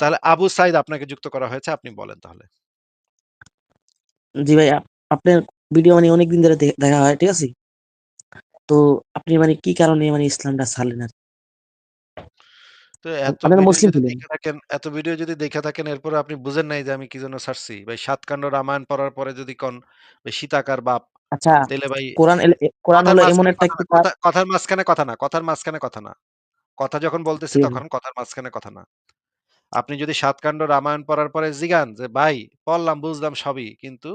তাহলে আবু সাইদ আপনাকে যুক্ত করা হয়েছে। আপনি বলেন তাহলে। জি ভাই, আপনার ভিডিও মানে অনেকদিন ধরে দেখা হয়, ঠিক আছে? তো আপনি মানে কি কারণে মানে ইসলামটা ছাড়লেন আর তো এত ভিডিও মুসলিম যদি দেখে থাকেন এত ভিডিও যদি দেখে থাকেন এরপরে আপনি বুঝেন নাই যে আমি কি জন্য ছাড়ছি। ভাই ৭ কান্ড রামায়ণ পড়ার পরে যদি কন ভাই সীতা কার বাপ, আচ্ছা, তাইলে ভাই কোরআন কোরআন হলো এমন একটা কথার মাঝখানে কথা না। কথার মাঝখানে কথা না। কথা যখন বলতেছি। তখন কথার মাঝখানে কথা না। আপনি যদি সাতকাণ্ড রামায়ণ পড়ার পরে জিগান যে, "ভাই পড়লাম বুঝলাম সবই। কিন্তু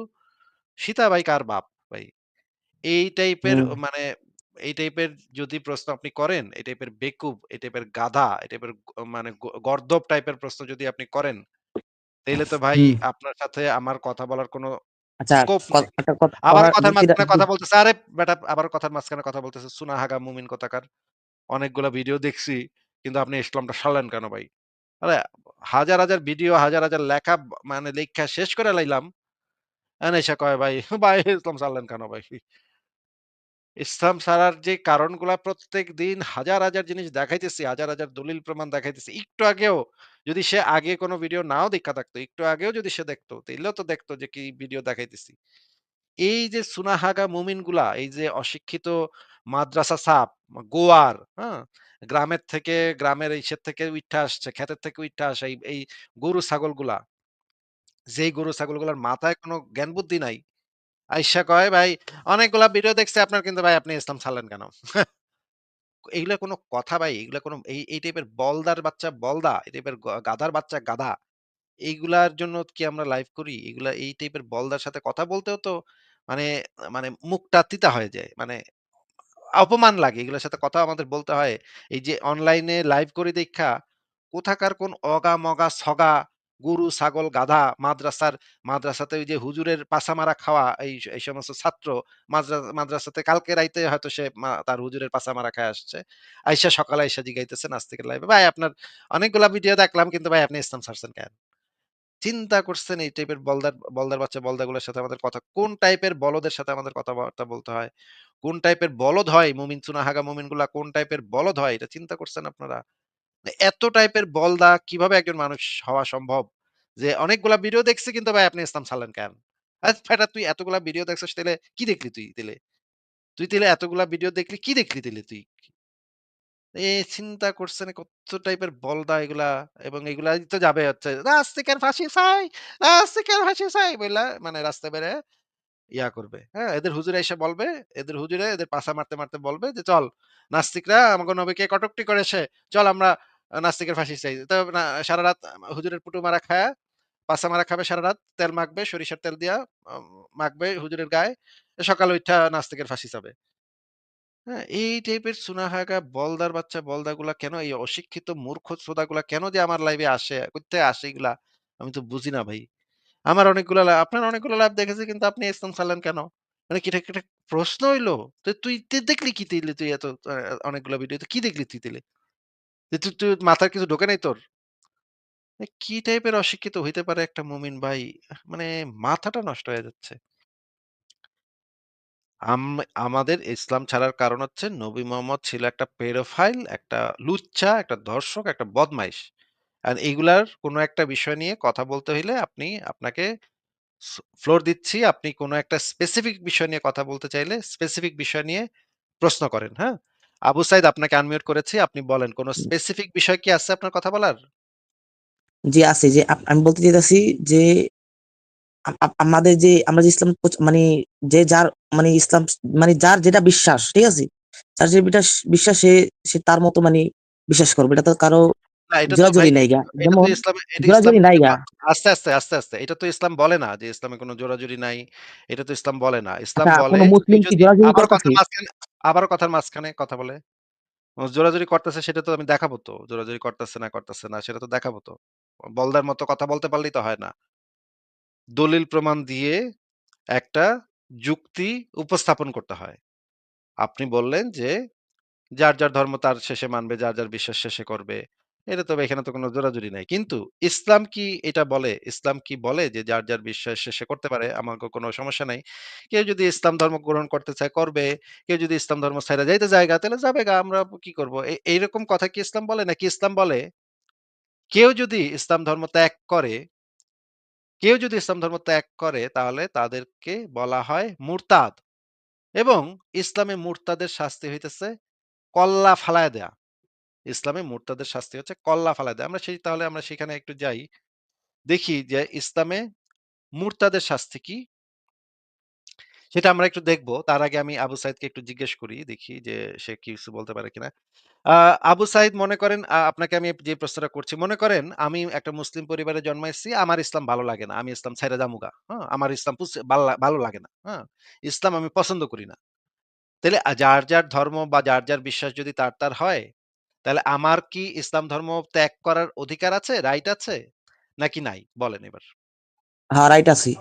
সীতা ভাই কার বাপ ভাই?" এই টাইপের মানে এই টাইপের যদি প্রশ্ন আপনি করেন, এই টাইপের বেকুব, এই টাইপের গাধা, এই টাইপের মানে গ গর্দভ টাইপের প্রশ্ন যদি আপনি করেন, তাইলে তো ভাই আপনার সাথে আমার কথা বলার কোনো আচ্ছা, করার কথার মাঝখানে কথা বলতেছে, "আরে বেটা" আবারও কথার মাঝখানে কথা বলতেছে, "সুনাহাগা মুমিন কোথাকার।" অনেকগুলা ভিডিও দেখছি। কিন্তু আপনি ইসলামটা সারলেন কেন ভাই? আরে হাজার, হাজার ভিডিও, হাজার, হাজার লেখা মানে লেইখা শেষ করে লাইলাম। এসে কয় ভাই, ভাই ইসলাম ছাড়লেন কেন ভাই? ইসলাম ছাড়ার যে কারণগুলা প্রত্যেকদিন হাজার, হাজার জিনিস দেখাইতেছি, হাজার, হাজার দলিল প্রমাণ দেখাইতেছি। একটু আগেও যদি সে আগে কোন ভিডিও নাও দেইখা থাকতো, একটু আগেও যদি সে দেখতো, তাইলেও তো দেখতো যে কি ভিডিও দেখাইতেছি। এই যে সুনাহাগা মুমিনগুলা, এই যে অশিক্ষিত মাদ্রাসা ছাপ, গোয়ার, হ্যাঁ? গ্রামের থেকে গ্রামের ইসের থেকে উইঠা আসছে, ক্ষেতের থেকে উইঠা আসে এই, গরু ছাগলগুলা। যেই গরু ছাগলগুলার মাথায় কোন জ্ঞান বুদ্ধি নাই। আইসা কয়, "ভাই অনেকগুলা ভিডিও দেখছে আপনার কিন্তু ভাই আপনি ইসলাম ছাড়লেন কেন?" এগুলা কোনো কথা ভাই, এগুলা কোনো এই, এই টাইপের বলদার বাচ্চা বলদা, এই টাইপের গাধার বাচ্চা গাধা। এইগুলার জন্য কি আমরা লাইভ করি? এগুলা এই টাইপের বলদার সাথে কথা বলতেও তো মানে, মানে মুখটা তিতা হয়ে যায়। মানে অপমান লাগে। এগুলোর সাথে কথা আমাদের বলতে হয়। এই যে অনলাইনে লাইভ করি দেইখা কোথাকার কোন অগা-মগা ছগা, গরু, ছাগল, গাধা মাদ্রাসার মাদ্রাসাতে ওই যে হুজুরের পাছা মারা খাওয়া এই এই সমস্ত ছাত্র মাদ্রা মাদ্রাসাতে কালকে রাইতে হয়তো সে তার হুজুরের পাছা মারা খায় আসছে। আইসা সকালে আইসা জিগাইতেছে নাস্তিকের লাইভে, "ভাই আপনার অনেকগুলা ভিডিও দেখলাম কিন্তু ভাই আপনি ইসলাম ছাড়ছেন কেন?" চিন্তা করছেন এই টাইপের বলদার বলদার বাচ্চা বলদাগুলোর সাথে আমাদের কথা, কোন টাইপের বলদের সাথে আমাদের কথাবার্তা বলতে হয়? কোন টাইপের বলদ হয় মুমিন চুনাহাগা মুমিনগুলা, কোন টাইপের বলদ হয় এটা চিন্তা করছেন আপনারা? মানে এত টাইপের বলদা কীভাবে একজন মানুষ হওয়া সম্ভব? যে অনেকগুলা ভিডিও দেখছি কিন্তু ভাই আপনি ইসলাম ছাড়লেন কেন? বেটা তুই এতগুলা ভিডিও দেখছিস তাহলে কি দেখলি তুই তাইলে? তুই তাইলে এতগুলা ভিডিও দেখলি, কি দেখলি তাইলে তুই? এ চিন্তা করছেন কত টাইপের বলদা এগুলা এবং এগুলাই তো যাবে হচ্ছে নাস্তিকের ফাঁসি চাই, নাস্তিকের ফাঁসি চাই বইলা মানে রাস্তায় বের হয়ে ইয়া করবে। হ্যাঁ? এদের হুজুর এসে বলবে, এদের হুজুরে এদের পাছা মারতে, মারতে বলবে যে, "চল নাস্তিকরা আমাগো নবীকে কটূক্তি করেছে। চল আমরা নাস্তিকের ফাঁসি চাই।" তো না সারারাত আ হুজুরের পুটু মারা খায় পাছা মারা খাবে সারারাত, তেল মাখবে, সরিষার তেল দিয়া মাখবে হুজুরের গায়ে। সকালে উঠা নাস্তিকের ফাঁসি চাবে। হ্যাঁ, এই টাইপের সুনাহাগা বলদার বাচ্চা বলদাগুলা কেন এই অশিক্ষিত মূর্খ ছোঁদাগুলা কেন যে আমার লাইভে আসে, কোত্থেকে আসে এগুলা? আমি তো বুঝি না ভাই। আমার অনেকগুলা আপনার অনেকগুলো লাইভ দেখেছি কিন্তু আপনি ইসলাম ছাড়লেন কেন? মানে কি প্রশ্ন হইল? তো তুই দেখলি কি তুই এত কি দেখলি তুই তুই তুই মাথায় কিছু ঢোকে নাই তোর? কি টাইপের অশিক্ষিত হইতে পারে একটা মুমিন ভাই? মানে মাথাটা নষ্ট হয়ে যাচ্ছে। আম আমাদের ইসলাম ছাড়ার কারণ হচ্ছে নবী মোহাম্মদ ছিল একটা পেডোফাইল, একটা লুচ্চা, একটা ধর্ষক, একটা বদমাইশ। আর এগুলার কোনো একটা বিষয় নিয়ে কথা বলতে হইলে আপনি আপনাকে ফ্লোর দিচ্ছি। আপনি কোনো একটা স্পেসিফিক বিষয় নিয়ে কথা বলতে চাইলে স্পেসিফিক বিষয় নিয়ে প্রশ্ন করেন, হ্যাঁ? আবু সাইদ আপনাকে আনমিউট করেছি। আপনি বলেন কোনো স্পেসিফিক বিষয় কি আছে আপনার কথা বলার? জি আছে যে আমি বলতে চাইতাছি যে আমাদের যে আমরা যে ইসলাম মানে যে যার মানে ইসলাম মানে যার যেটা বিশ্বাস, ঠিক আছে? যার যে বিশ্বাস সে সে তার মতো মানে বিশ্বাস করবে। এটা তো কারও না এটা তো ভাই জোরাজুরি নাইগা। যেমন জোরাজুরি নাইগা। আস্তে, আস্তে, আস্তে, আস্তে। এটা তো ইসলাম বলে না যে ইসলামে কোন জোরাজুরি নাই। এটা তো ইসলাম বলে না। ইসলাম আচ্ছা বলে মুসলিম কি জোরাজুরি আবারও কথার মাঝখানে কথা বলে। জোরাজুরি করতেছে সেটা তো আমি দেখাবো তো। জোরাজুরি করতেছে না, করতেছে না সেটা তো দেখাবো তো। বলদার মতো কথা বলতে পারলেই তো হয় না। দলিল প্রমাণ দিয়ে একটা যুক্তি উপস্থাপন করতে হয়। আপনি বললেন যে, যার, যার ধর্ম তার শেষে মানবে, যার, যার বিশ্বাস শেষে করবে। এটা তো এখানে তো কোনো জোরাজুরি নাই। কিন্তু ইসলাম কি এটা বলে? ইসলাম কি বলে যে যার, যার বিশ্বাস শেষে করতে পারে? আমার কোনো সমস্যা নাই। কেউ যদি ইসলাম ধর্ম গ্রহণ করতে চায় করবে। কেউ যদি ইসলাম ধর্ম ছাইড়া যাইতে চায়গা তাহলে যাবেগা। আমরা কি করব? এইরকম কথা কি ইসলাম বলে? নাকি ইসলাম বলে কেউ যদি ইসলাম ধর্ম ত্যাগ করে কেউ যদি ইসলাম ধর্ম ত্যাগ করে, তাহলে তাদেরকে বলা হয় মুরতাদ। এবং ইসলামে মুরতাদের শাস্তি হইতেছে কল্লা ফালায় দেয়া। ইসলামে মুরতাদের শাস্তি হচ্ছে কল্লা ফালায় দেয়া। আমরা সেই, তাহলে আমরা সেখানে একটু যাই, দেখি যে ইসলামে মুরতাদের শাস্তি কি? সেটা আমরা একটু দেখব। তার আগে আমি আবু সাইদকে একটু জিজ্ঞেস করি, দেখি যে সে কিছু বলতে পারে কিনা। আবু সাইদ মনে করেন আপনাকে আমি যে প্রশ্নটা করছি, মনে করেন আমি একটা মুসলিম পরিবারে জন্মাইছি, আমার ইসলাম ভালো লাগে না। আমি ইসলাম ছাইরা জামুগা হ্যাঁ? আমার ইসলাম ভালো লাগে না হ্যাঁ? ইসলাম আমি পছন্দ করি না। তাহলে যার যার ধর্ম বা যার যার বিশ্বাস যদি তার তার হয় তাহলে আমার কি ইসলাম ধর্ম ত্যাগ করার অধিকার আছে রাইট আছে? নাকি নাই? বলেন এবার। হ্যাঁ রাইট আছি।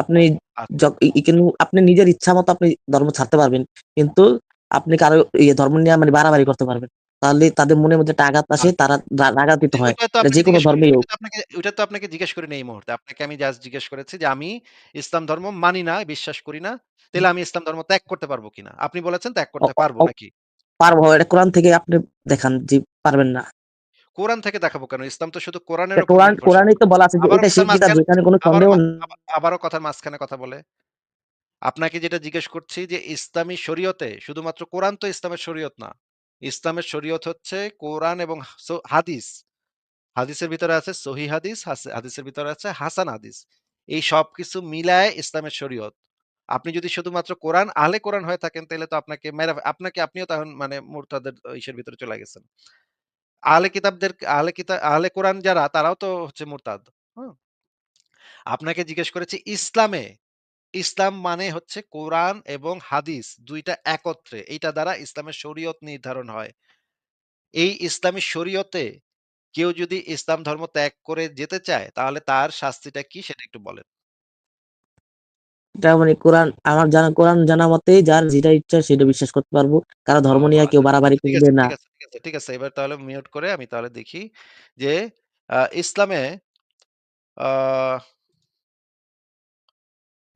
আপনি কিন্তু আপনি নিজের ইচ্ছা মতো আপনি ধর্ম ছাড়তে পারবেন। কিন্তু আপনি কারও ইয়ে ধর্ম নিয়ে মানে বাড়াবাড়ি করতে পারবেন। তাহলে তাদের মনের মধ্যে একটা আঘাত আসে আচ্ছা। তারা রা- রাগান্বিত হয় যে কোনো ধর্মেই হোক। ওইটা তো আপনাকে ওইটা তো আপনাকে জিজ্ঞেস করিনি এই মুহূর্তে। আপনাকে আমি জাস্ট জিজ্ঞেস করেছি যে আমি ইসলাম ধর্ম মানি না বিশ্বাস করি না তাহলে আমি ইসলাম ধর্ম ত্যাগ করতে পারব কিনা? আপনি বলেছেন ত্যাগ করতে পারব নাকি? পারব। এটা কোরআন থেকে আপনি দেখান যে পারবেন না। কোরআন থেকে দেখাবো কেন? ইসলাম তো শুধু কোরআনের কোরআন কোরআনেই তো বলা আছে যে এটা সেই কিতাব যেখানে কোনো সন্দেহ নেই। আবা- আবারও কথার মাঝখানে কথা বলে। আপনাকে যেটা জিজ্ঞেস করছি যে ইসলামী শরীয়তে শুধুমাত্র কোরআন তো ইসলামের শরীয়ত না ইসলামের শরীয়ত হচ্ছে কোরআন এবং হাদিস। হাদিসের ভিতরে আছে সহি হাদিস হাদিসের ভিতরে আছে হাসান হাদিস। এই সব কিছু মিলায় ইসলামের শরীয়ত। আপনি যদি শুধুমাত্র কোরআন আহলে কোরআন হয়ে থাকেন তাহলে তো আপনাকে আপনাকে আপনিও তখন মানে মুরতাদের ইসের ভিতরে চলে গেছেন। আহলে কিতাবদের, আহলে কিতাব আহলে কোরআন যারা, তারাও তো হচ্ছে মুরতাদ। আপনাকে জিজ্ঞেস করেছি ইসলামে, ইসলাম মানে হচ্ছে কোরআন এবং হাদিস দুইটা একত্রে, এইটা দ্বারা ইসলামের শরীয়ত নির্ধারণ হয়। এই ইসলামী শরীয়তে কেউ যদি ইসলাম ধর্ম ত্যাগ করে যেতে চায়, তাহলে তার শাস্তিটা কি সেটা একটু বলেন। এটা মানে কোরআন আমার জানা কোরআন জানা মতে যার যেটা ইচ্ছা সেটা বিশ্বাস করতে পারব। কারও ধর্ম নিয়ে কেউ আচ্ছা বাড়াবাড়ি ঠিক করবে আছে না। ঠিক আছে ঠিক আছে ঠিক আছে। এবার তাহলে মিউট করে আমি তাহলে দেখি যে আহ, ইসলামে আহ,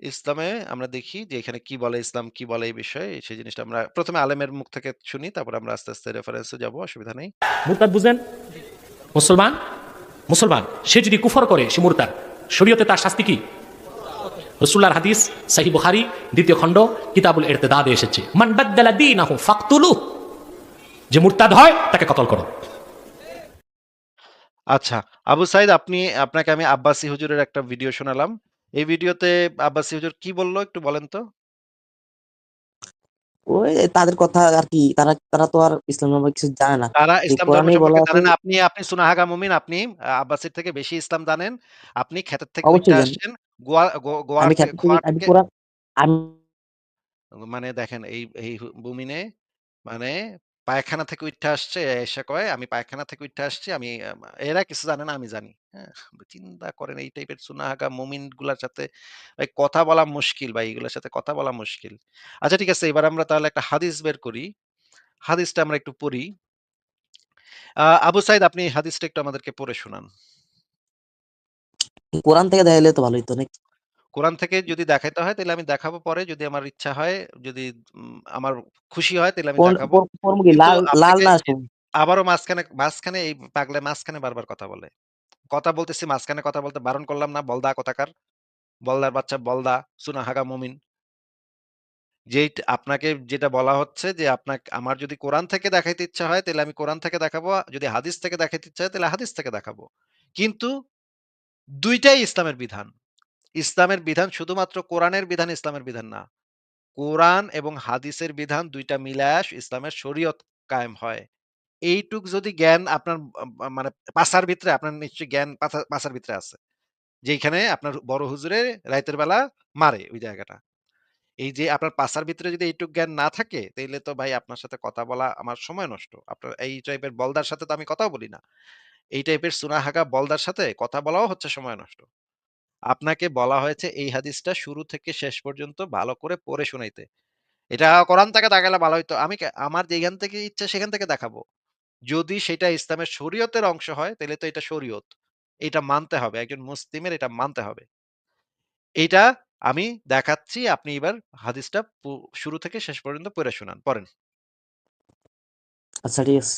ইসলামে আমরা দেখি যে এখানে কি বলে ইসলাম কি বলে এই বিষয়ে সেই জিনিসটা আমরা প্রথমে আলেমের মুখ থেকে শুনি তারপর আমরা আস্তে আস্তে রেফারেন্সে যাব অসুবিধা নেই। মুরতাদ বুঝলেন মুসলমান? মুসলমান। সে যদি কুফর করে সে মুরতাদ। শরীয়তে তার শাস্তি কি? রসুল্লাহর হাদিস সাহি বুখারি দ্বিতীয় খণ্ড কিতাবুল এরতেদাদে এসেছে। মান বাদ্দালা দীনাহু ফাকতুলু। যে মুরতাদ হয় তাকে কতল করো। আচ্ছা আবু সাইদ আপনি আপনাকে আমি আব্বাসী হুজুরের একটা ভিডিও শোনালাম। এই ভিডিওতে আব্বাসী হুজুর কি বলল একটু বলেন তো। ওই তাদের কথা আর কি তারা তারা তো আর ইসলাম ধর্ম কিছু জানে না। তারা ইসলাম ধর্ম সম্পর্কে জানেন আপনি আপনি সুনাহাগা মুমিন আপনি আব্বাসীর থেকে বেশি ইসলাম জানেন। আপনি ক্ষেতের থেকে আসছেন। গোয়া আমি আমি আমি মানে দেখেন এই এই বুমিনে মানে পায়খানা থেকে উঠে আসছে এসে কয় আমি পায়খানা থেকে উঠে আসছি আমি এরা কিছু জানে না আমি জানি। হ্যাঁ চিন্তা করেন এই টাইপের সুনাহাগা মুমিনগুলার সাথে ভাই কথা বলা মুশকিল ভাই এগুলোর সাথে কথা বলা মুশকিল। আচ্ছা ঠিক আছে এবার আমরা তাহলে একটা হাদিস বের করি। হাদিসটা আমরা একটু পড়ি। আহ, আবু সাইদ আপনি হাদিসটা একটু আমাদেরকে পড়ে শোনান। কোরআন থেকে দেখাইলে তো ভালোই তো নাকি? কোরআন থেকে যদি দেখাইতে হয় তাহলে আমি দেখাবো পরে। যদি আমার ইচ্ছা হয় যদি উম, আমার খুশি হয় তাহলে আমি কোন দেখাবো। কোন- কোন মুখী? কিন্তু লাল না আবারও মাঝখানে মাঝখানে এই পাগলে মাঝখানে বারবার কথা বলে। কথা বলতেছি মাঝখানে কথা বলতে বারণ করলাম না বলদা কথাকার? বলদার বাচ্চা বলদা সুনাহাগা মুমিন। যেই আপনাকে যেটা বলা হচ্ছে যে আপনাকে আমার যদি কোরআন থেকে দেখাইতে ইচ্ছা হয় তাহলে আমি কোরআন থেকে দেখাবো। যদি হাদিস থেকে দেখাইতে ইচ্ছা হয় তাহলে হাদিস থেকে দেখাবো। কিন্তু দুইটাই ইসলামের বিধান। ইসলামের বিধান শুধুমাত্র কোরআনের বিধান, ইসলামের বিধান না। কোরআন এবং হাদিসের বিধান দুইটা মিলায় ইসলামের শরীয়ত কায়েম হয়। এইটুক যদি জ্ঞান আপনার মানে পাশার ভিতরে, আপনার নিশ্চয়ই জ্ঞান পাশার ভিতরে আছে। যেখানে আপনার বড় হুজুরে রাইতের বেলা মারে ওই জায়গাটা। এই যে আপনার পাশার ভিতরে যদি এইটুক জ্ঞান না থাকে তাহলে তো ভাই আপনার সাথে কথা বলা আমার সময় নষ্ট। আপনার এই টাইপের বলদার সাথে তো আমি কথাও বলি না। এই টাইপের সুনাহাগা বলদার সাথে কথা বলাও হচ্ছে সময় নষ্ট। আপনাকে বলা হয়েছে এই হাদিসটা শুরু থেকে শেষ পর্যন্ত ভালো করে পড়ে শোনাইতে। এটা কোরআন থেকে দেখালে ভালো হইতো। আমি আমার যেখান থেকে ইচ্ছা সেখান থেকে দেখাবো। যদি সেটা ইসলামের শরীয়তের অংশ হয় তাহলে তো এটা শরীয়ত। এটা মানতে হবে। একজন মুসলিমের এটা মানতে হবে। এটা আমি দেখাচ্ছি, আপনি এবার হাদিসটা শুরু থেকে শেষ পর্যন্ত পড়ে শোনান। পড়েন। আচ্ছা ঠিক আছে।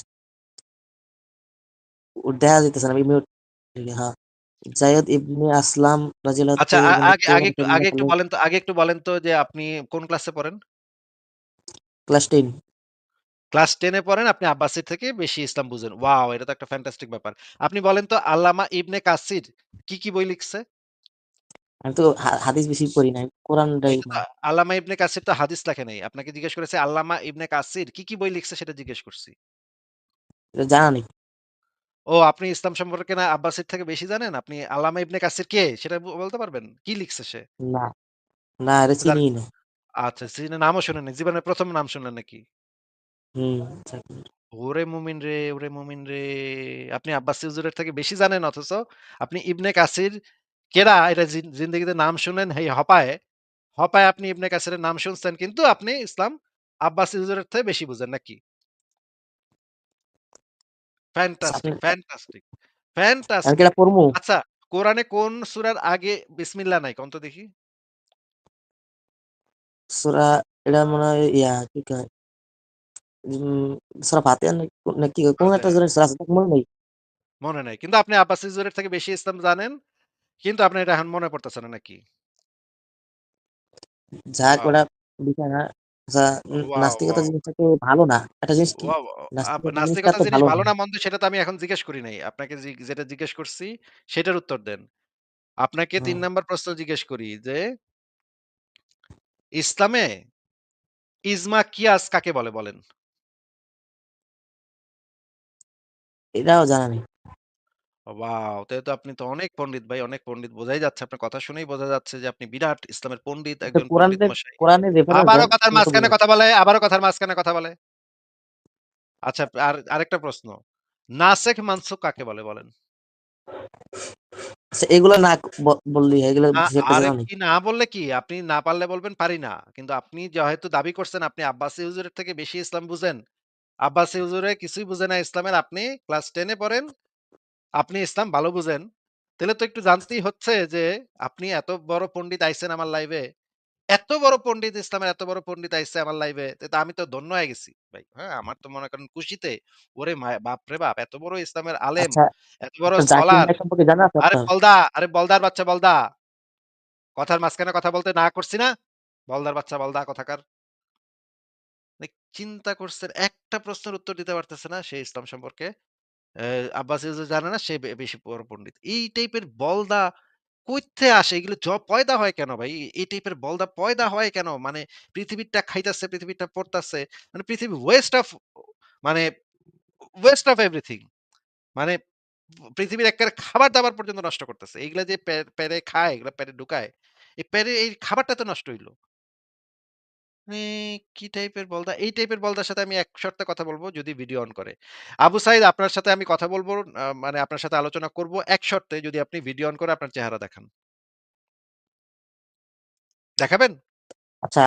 দেখা যাইতেছে না হ্যাঁ। যায়েদ ইবনে আসলাম রাদিয়াল্লাহু আচ্ছা আগে আগে একটু আগে একটু বলেন তো আগে একটু বলেন তো যে আপনি কোন ক্লাসে পড়েন? ক্লাস 10 ক্লাস 10 এ পড়েন আপনি আব্বাসির থেকে বেশি ইসলাম বুঝেন। ওয়াও! এটা তো একটা ফ্যান্টাস্টিক ব্যাপার। আপনি বলেন তো আল্লামা ইবনে কাসির কি, কি বই লিখছে? আমি তো হাদিস বেশি পড়ি নাই। কোরআনটাই আল্লামা ইবনে কাসির তো হাদিস লেখে নাই। আপনাকে জিজ্ঞেস করেছি আল্লামা ইবনে কাসির কি, কি বই লিখছে সেটা জিজ্ঞেস করছি। এটা জানা নেই। ও আপনি ইসলাম সম্পর্কে না আব্বাসির থেকে বেশি জানেন? আপনি আল্লামা ইবনে কাসির কে? সেটা ব বলতে পারবেন? কি লিখছে সে? না, না এটা চিনিই না। আচ্ছা চিনে নামও শোনেন নাই। জীবনের ১ম নাম শুনলেন নাকি? হুম, জানি। ওরে মুমিন রে, ওরে মুমিন রে! আপনি আব্বাসী হুজুরের থেকে বেশি জানেন অথচ আপনি ইবনে কাসির কেডা এটা জিন জিন্দেগিতে নাম শুনেন হেই হপায়। হপায় আপনি ইবনে কাসিরের নাম শুনছেন কিন্তু আপনি ইসলাম আব্বাসী হুজুরের থেকে বেশি বুঝেন নাকি? আপনি ফ্যান্টাস্টিক, ফ্যান্টাস্টিক, আমি ফ্যান্টাস্টিক। এটা পড়মু? আচ্ছা, কোরআনে কোন সূরার আগে বিসমিল্লাহ নাই কন তো দেখি? সূরা এটা মনে হয় ইয়া কি কয়? উম সূরা ফাতিহা না না কি কোন আচ্ছা, একটা জোরে সূরা আছে মনে নেই। মনে নাই। কিন্তু আপনি আব্বাসী হুজুরের থেকে বেশি ইসলাম জানেন। কিন্তু আপনার এটা এখন মনে পড়তেছে না নাকি? যাক ওয়াও! ওটা বিষয় না। আচ্ছা উম ওয়াও, নাস্তিকতা ওয়াও! জিনিসটা তো ভালো না। একটা জিনিস কি? ওয়াও! আব নাস্তিকতা জিনিসটা নাস্তিকতা তো জিনিস ভালো ভালো না। না মন্দ সেটা তো আমি এখন জিজ্ঞেস করি নাই। আপনাকে জি যেটা জিজ্ঞেস করছি সেটার উত্তর দেন। আপনাকে ৩ হুম। নাম্বার প্রশ্ন জিজ্ঞেস করি যে ইসলামে ইজমা কিয়াস কাকে বলে বলেন? এটাও জানা নেই। ওয়াও! তাহলে তো আপনি তো অনেক পণ্ডিত ভাই, অনেক পণ্ডিত। বোঝাই যাচ্ছে আপনার কথা শুনেই বোঝা যাচ্ছে যে আপনি বিরাট ইসলামের পণ্ডিত, একজন পণ্ডিত কোরআনের মশাই। কোরআনের রেফারেন্স আবারও দেন কথার তাহলে তো মাঝখানে বুঝা কথা বলে, আবারও কথার মাঝখানে কথা বলে। আচ্ছা আর আরেকটা প্রশ্ন। নাসেখ মানসুখ কাকে বলে বলেন? আচ্ছা এগুলা না ব বললেই হয়। এগুলা আ কিছু একটা জানা নেই। কি না বললে কি? আপনি না পারলে বলবেন পারি না। কিন্তু আপনি যেহেতু দাবি করছেন আপনি আব্বাসী হুজুরের থেকে বেশি ইসলাম বুঝেন। আব্বাসী হুজুরে কিছুই বুঝে না ইসলামের। আপনি ক্লাস 10 এ পড়েন, আপনি ইসলাম ভালো বুঝেন। তাহলে তো একটু জানতেই হচ্ছে যে আপনি এত বড় পণ্ডিত আইছেন আমার লাইভে। এত বড় পণ্ডিত ইসলামের এত বড় পণ্ডিত আইছে আমার লাইভে। তো আমি তো ধন্য হয়ে গেছি ভাই। হ্যাঁ? আমার তো মনে করেন খুশিতে ওরে মা বাপরে বাপ! এত বড় ইসলামের আলেম, আচ্ছা এত বড় জাকির স্কলার। আরে বলদা, আরে বলদার বাচ্চা বলদা। কথার মাঝখানে কথা বলতে না করছি না? বলদার বাচ্চা বলদা কোথাকার। মানে চিন্তা করছেন একটা প্রশ্নের উত্তর দিতে পারতেছে না সে ইসলাম সম্পর্কে। আব্বাসী জানে না সে বেশি বড় পণ্ডিত। এই টাইপের বলদা কইথে আসে? এগুলো জ পয়দা হয় কেন ভাই? এই টাইপের বলদা পয়দা হয় কেন? মানে পৃথিবীরটা খাইতেছে, পৃথিবীরটা পড়তাছে। মানে পৃথিবী ওয়েস্ট অফ মানে ওয়েস্ট অফ এভরিথিং। মানে পৃথিবীর এক্কেবারে খাবার-দাবার পর্যন্ত নষ্ট করতেছে। এগুলা যে পে পেটে খায়, এগুলা পেটে ঢুকায়। এই পেটে এই খাবারটা তো নষ্ট হইল। মানে কি টাইপের বলদা? এই টাইপের বলদার সাথে আমি এক শর্তে কথা বলব যদি ভিডিও অন করে। আবু সাঈদ আপনার সাথে আমি কথা বলব আ মানে আপনার সাথে আলোচনা করব এক শর্তে যদি আপনি ভিডিও অন করে আপনার চেহারা দেখান। দেখাবেন? আচ্ছা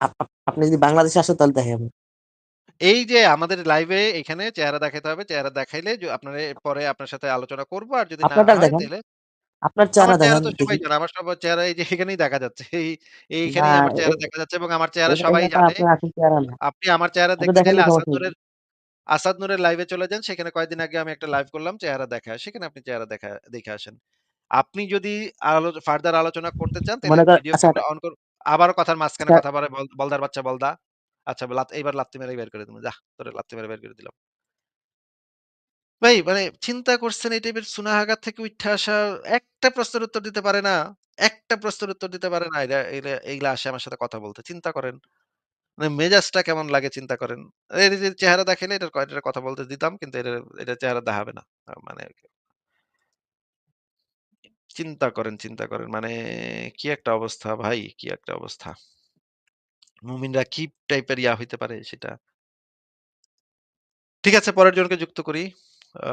আপ আপ আপনি যদি বাংলাদেশে আসেন তাহলে দেখাবো। এই যে আমাদের লাইভে এখানে চেহারা দেখাইতে হবে। চেহারা দেখাইলে য আপনারে পরে আপনার সাথে আলোচনা করব। আর যদি না আপনারটা হয় দেখান। তাইলে আপনার আমার চেহারা চেহারা তো সবাই জানে। আমার সবার চেহারা এই যে এখানেই দেখা যাচ্ছে। এই এইখানেই আমার চেহারা দেখা যাচ্ছে এবং আমার চেহারা সবাই জানে। চেহারা। আপনি আমার চেহারা দেখতে চাইলে আসাদ নূরের আসাদ নূরের লাইভে চলে যান। সেখানে কয়েকদিন আগে আমি একটা লাইভ করলাম চেহারা দেখায়। সেখানে আপনি চেহারা দেখা দেখে আসেন। আপনি যদি ফার্দার আলোচনা করতে চান তাহলে ভিডিও অন করুন। আবারও কথার মাঝখানে আচ্ছা কথা বলে বলদার বাচ্চা বলদা। আচ্ছা এইবার লাত্তি মেরে বের করে দিবো। যাহ! তোরে লাত্তি মেরে বের করে দিলাম। ভাই মানে চিন্তা করছেন এই টাইপের সুনাহাগা থেকে উইঠা আসা একটা প্রশ্নের উত্তর দিতে পারে না। একটা প্রশ্নের উত্তর দিতে পারে না। এরা আসে আমার সাথে কথা বলতে। চিন্তা করেন। মানে মেজাজটা কেমন লাগে চিন্তা করেন। এর চেহারা দেখাইলে এটার ক কথা বলতে দিতাম কিন্তু এটার এটার চেহারা দেখাবে না। মানে চিন্তা করেন, চিন্তা করেন। মানে কি একটা অবস্থা ভাই, কি একটা অবস্থা। মুমিনরা কি টাইপের ইয়া হইতে পারে সেটা। ঠিক আছে পরের জনকে যুক্ত করি। আ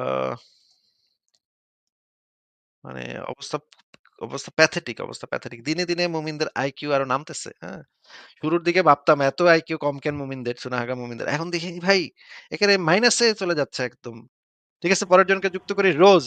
মানে অবস্থা অবস্থা প্যাথেটিক অবস্থা প্যাথেটিক। দিনে, দিনে মুমিনদের আইকিউ আরও নামতেছে। হ্যাঁ? শুরুর দিকে ভাবতাম এত আইকিউ কম কেন মুমিনদের, সুনাহাগা মুমিনদের। এখন দেখি ভাই এখানে মাইনাসে চলে যাচ্ছে একদম। ঠিক আছে পরের জনকে যুক্ত করি রোজ।